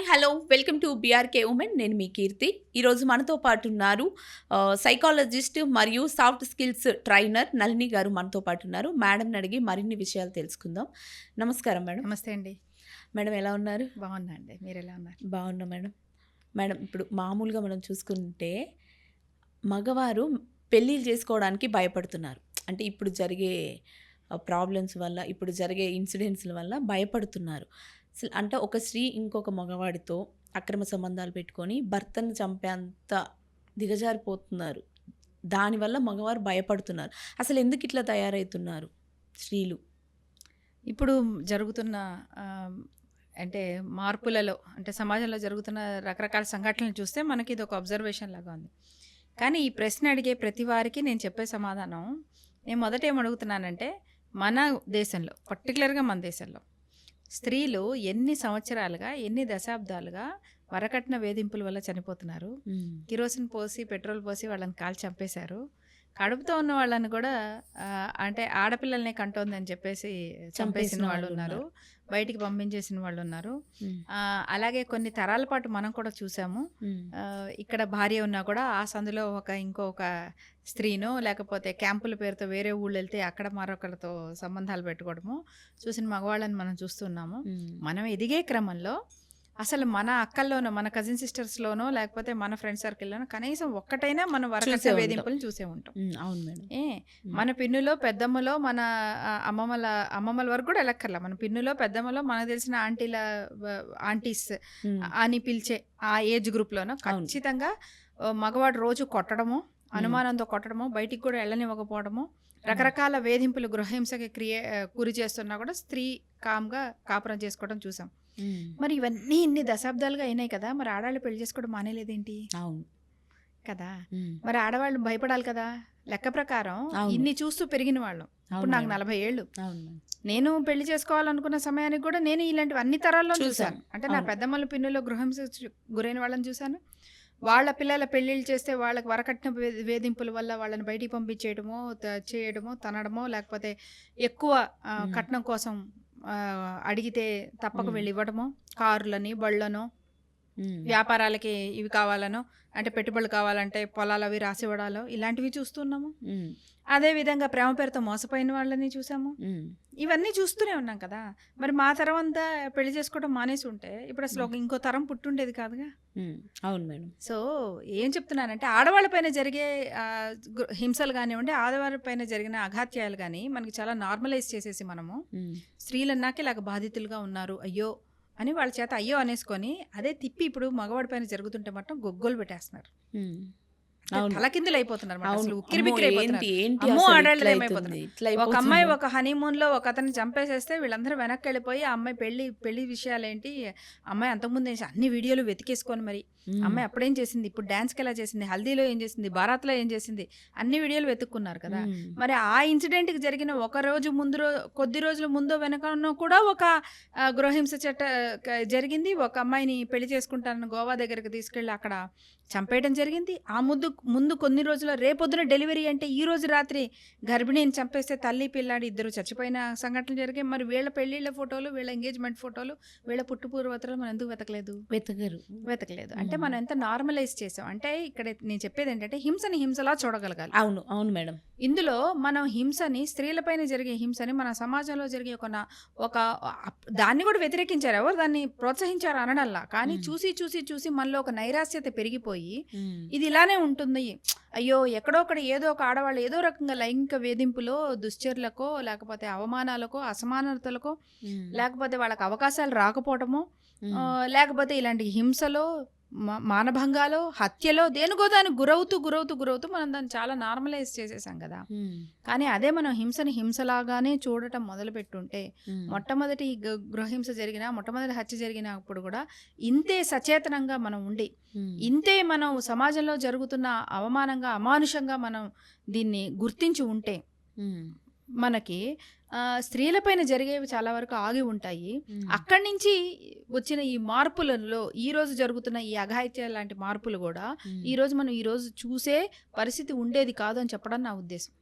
Hi hello welcome to BRK women నేను మీ కీర్తి. ఈరోజు మనతో పాటు ఉన్నారు సైకాలజిస్ట్ మరియు సాఫ్ట్ స్కిల్స్ ట్రైనర్ నళిని గారు మనతో పాటు ఉన్నారు. మేడంని అడిగి మరిన్ని విషయాలు తెలుసుకుందాం. నమస్కారం మేడం నమస్తే అండి. మేడం ఎలా ఉన్నారు? బాగున్నా అండి. మీరు ఎలా ఉన్నారు? బాగున్నా మేడం మేడం ఇప్పుడు మామూలుగా మనం చూసుకుంటే మగవారు పెళ్ళిళ్ళు చేసుకోవడానికి భయపడుతున్నారు. అంటే ఇప్పుడు జరిగే ప్రాబ్లమ్స్ వల్ల ఇప్పుడు జరిగే ఇన్సిడెంట్స్ల వల్ల భయపడుతున్నారు. అంటే ఒక స్త్రీ ఇంకొక మగవాడితో అక్రమ సంబంధాలు పెట్టుకొని భర్తను చంపేంత దిగజారిపోతున్నారు. దానివల్ల మగవారు భయపడుతున్నారు. అసలు ఎందుకు ఇట్లా తయారవుతున్నారు స్త్రీలు? ఇప్పుడు జరుగుతున్న అంటే మార్పులలో అంటే సమాజంలో జరుగుతున్న రకరకాల సంఘటనలు చూస్తే మనకి ఇది ఒక అబ్జర్వేషన్ లాగా ఉంది. కానీ ఈ ప్రశ్న అడిగే ప్రతి వారికి నేను చెప్పే సమాధానం నేను మొదట ఏమడుగుతున్నానంటే మన దేశంలో పర్టికులర్గా మన దేశంలో స్త్రీలు ఎన్ని సంవత్సరాలుగా ఎన్ని దశాబ్దాలుగా వరకట్న వేధింపుల వల్ల చనిపోతున్నారు. కిరోసిన్ పోసి పెట్రోల్ పోసి వాళ్ళని కాల్ చంపేశారు. కడుపుతో ఉన్న వాళ్ళని కూడా అంటే ఆడపిల్లల్ని కంటోందని చెప్పేసి చంపేసిన వాళ్ళు ఉన్నారు. బయటికి పంపించేసిన వాళ్ళు ఉన్నారు. అలాగే కొన్ని తరాల పాటు మనం కూడా చూసాము. ఇక్కడ భార్య ఉన్నా కూడా ఆ సందులో ఒక ఇంకొక స్త్రీనో లేకపోతే క్యాంపుల పేరుతో వేరే ఊళ్ళు వెళ్తే అక్కడ మరొకరితో సంబంధాలు పెట్టుకోవడము చూసిన మగవాళ్ళని మనం చూస్తున్నాము. మనం ఎదిగే క్రమంలో అసలు మన అక్కల్లోనో మన కజిన్ సిస్టర్స్లోనో లేకపోతే మన ఫ్రెండ్ సర్కిల్లోనో కనీసం ఒక్కటైనా మన వరకట్న. వేధింపులు చూసే ఉంటాం. అవును మేడం. ఏ మన పిన్నులో పెద్దమ్మలో మన అమ్మమ్మల అమ్మమ్మల వరకు కూడా ఎలక్కర్లా మన పిన్నులో పెద్దమ్మలో మనకు తెలిసిన ఆంటీల ఆంటీస్ అని పిలిచే ఆ ఏజ్ గ్రూప్లోనో. ఖచ్చితంగా మగవాడు రోజు కొట్టడము అనుమానంతో కొట్టడము బయటికి కూడా వెళ్ళనివ్వకపోవడము రకరకాల వేధింపులు గృహహింసకి క్రియ గురి చేస్తున్నా కూడా స్త్రీ కామ్గా కాపురం చేసుకోవడం చూసాం. మరి ఇవన్నీ ఇన్ని దశాబ్దాలుగా అయినాయి కదా మరి ఆడవాళ్ళు పెళ్ళి చేసుకోవడం మానేలేదేంటి? అవును. కదా? మరి ఆడవాళ్ళు భయపడాలి కదా? లెక్క ప్రకారం. ఇన్ని చూస్తూ పెరిగిన వాళ్ళం. ఇప్పుడు నాకు నలభై ఏళ్ళు. నేను పెళ్ళి చేసుకోవాలనుకున్న సమయానికి కూడా నేను ఇలాంటివి అన్ని తరాల్లో చూశాను. అంటే నా. పెద్దమ్మల పిన్నులో చు- గురైన వాళ్ళని చూశాను. వాళ్ళ పిల్లల పెళ్ళిళ్ళు చేస్తే వాళ్ళకి వరకట్న వేధింపుల వల్ల వాళ్ళని బయటికి పంపించేయడమో చేయడమో తనడమో లేకపోతే ఎక్కువ. కట్నం కోసం అడిగితే తప్పక. వెళ్ళి ఇవ్వడమో కారులని బళ్ళను. వ్యాపారాలకి ఇవి కావాలనో అంటే పెట్టుబడులు కావాలంటే పొలాలు అవి రాసివ్వడాలో ఇలాంటివి చూస్తున్నాము. అదే విధంగా ప్రేమ పేరుతో మోసపోయిన వాళ్ళని చూసాము. ఇవన్నీ చూస్తూనే ఉన్నాం కదా మరి మా తరం అంతా పెళ్ళి చేసుకోవడం మానేసి ఉంటే ఇప్పుడు అసలు ఒక ఇంకో తరం పుట్టుండేది కాదుగా. అవును మేడం సో ఏం చెప్తున్నానంటే ఆడవాళ్ళపైన జరిగే ఆ, గు- హింసలు కానివ్వండి ఆడవాళ్ళపైన జరిగిన అఘాత్యాలు కానీ మనకి చాలా నార్మలైజ్ చేసేసి మనము. స్త్రీలన్నాక ఇలాగ బాధితులుగా ఉన్నారు అయ్యో అని వాళ్ళ చేత అయ్యో అనేసుకొని అదే తిప్పి ఇప్పుడు మగవాడి పైన జరుగుతుంటే మాత్రం గొగ్గోలు పెట్టేస్తున్నారు. అవును. తలకిందులు అయిపోతున్నారు అసలు ఉక్కిరి బిక్కిరి ఒక అమ్మాయి. ఒక హనీమూన్లో ఒక అతన్ని చంపేసేస్తే వీళ్ళందరూ వెనక్కి వెళ్ళిపోయి ఆ అమ్మాయి పెళ్ళి పెళ్ళి విషయాలు ఏంటి అమ్మాయి అంతకుముందు అన్ని వీడియోలు వెతికేసుకొని మరి. అమ్మాయి అప్పుడేం చేసింది? ఇప్పుడు డాన్స్కి ఎలా చేసింది? హల్దీలో ఏం చేసింది? బారాత్లో ఏం చేసింది? అన్ని వీడియోలు వెతుక్కున్నారు కదా. మరి ఆ ఇన్సిడెంట్కి జరిగిన ఒక రోజు ముందు కొద్ది రోజుల ముందో వెనకనో కూడా ఒక గృహహింస చట్ట క- జరిగింది. ఒక అమ్మాయిని పెళ్ళి చేసుకుంటానని గోవా దగ్గరికి తీసుకెళ్ళి అక్కడ చంపేయడం జరిగింది. ఆ ముందు ముందు కొన్ని రోజుల రేపొద్దున డెలివరీ అంటే ఈ రోజు రాత్రి గర్భిణిని చంపేస్తే తల్లి పిల్లాడి ఇద్దరు చచ్చిపోయిన సంఘటనలు జరిగాయి. మరి వీళ్ళ పెళ్ళిళ్ళ ఫోటోలు వీళ్ళ ఎంగేజ్మెంట్ ఫోటోలు వీళ్ళ పుట్టుపూర్వతలు మనం ఎందుకు వెతకలేదు? వెతకరు. వెతకలేదు. అంటే. మనం ఎంత నార్మలైజ్ చేసాం. అంటే ఇక్కడ నేను చెప్పేది ఏంటంటే హింసని హింసలా చూడగలగాలి. అవును అవును మేడం. ఇందులో మనం హింసని స్త్రీలపైన జరిగే హింసని మన సమాజంలో జరిగే ఒక ఒక దాన్ని కూడా వ్యతిరేకించారు ఎవరు? దాన్ని ప్రోత్సహించారు అనడంలా. కానీ. చూసి చూసి చూసి మనలో ఒక నైరాస్యత పెరిగిపోయి. ఇది ఇలానే ఉంటుంది. అయ్యో! ఎక్కడో ఒకడ ఏదో ఒక ఆడవాళ్ళు ఏదో రకంగా లైంగిక వేధింపులో దుశ్చర్లకో లేకపోతే అవమానాలకో అసమానతలకో. లేకపోతే వాళ్ళకి అవకాశాలు రాకపోవటమో లేకపోతే ఇలాంటి హింసలో మానభంగాలో హత్యలో దేనికో దానికి గురవుతూ గురవుతూ గురవుతూ మనం దాన్ని చాలా నార్మలైజ్ చేసేసాం కదా. కానీ అదే మనం హింసని హింసలాగానే చూడటం మొదలు పెట్టుంటే. మొట్టమొదటి గృహహింస జరిగిన మొట్టమొదటి హత్య జరిగినప్పుడు కూడా ఇంతే సచేతనంగా మనం ఉండి. ఇంతే మనం సమాజంలో జరుగుతున్న అవమానంగా అమానుషంగా మనం దీన్ని గుర్తించి ఉంటే. మనకి స్త్రీలపైన జరిగేవి చాలా వరకు ఆగి ఉంటాయి. అక్కడి నుంచి వచ్చిన ఈ మార్పులలో ఈ రోజు జరుగుతున్న ఈ అఘాయిత్యాల లాంటి మార్పులు కూడా. ఈ రోజు మనం ఈ రోజు చూసే పరిస్థితి ఉండేది కాదు అని చెప్పడం నా ఉద్దేశం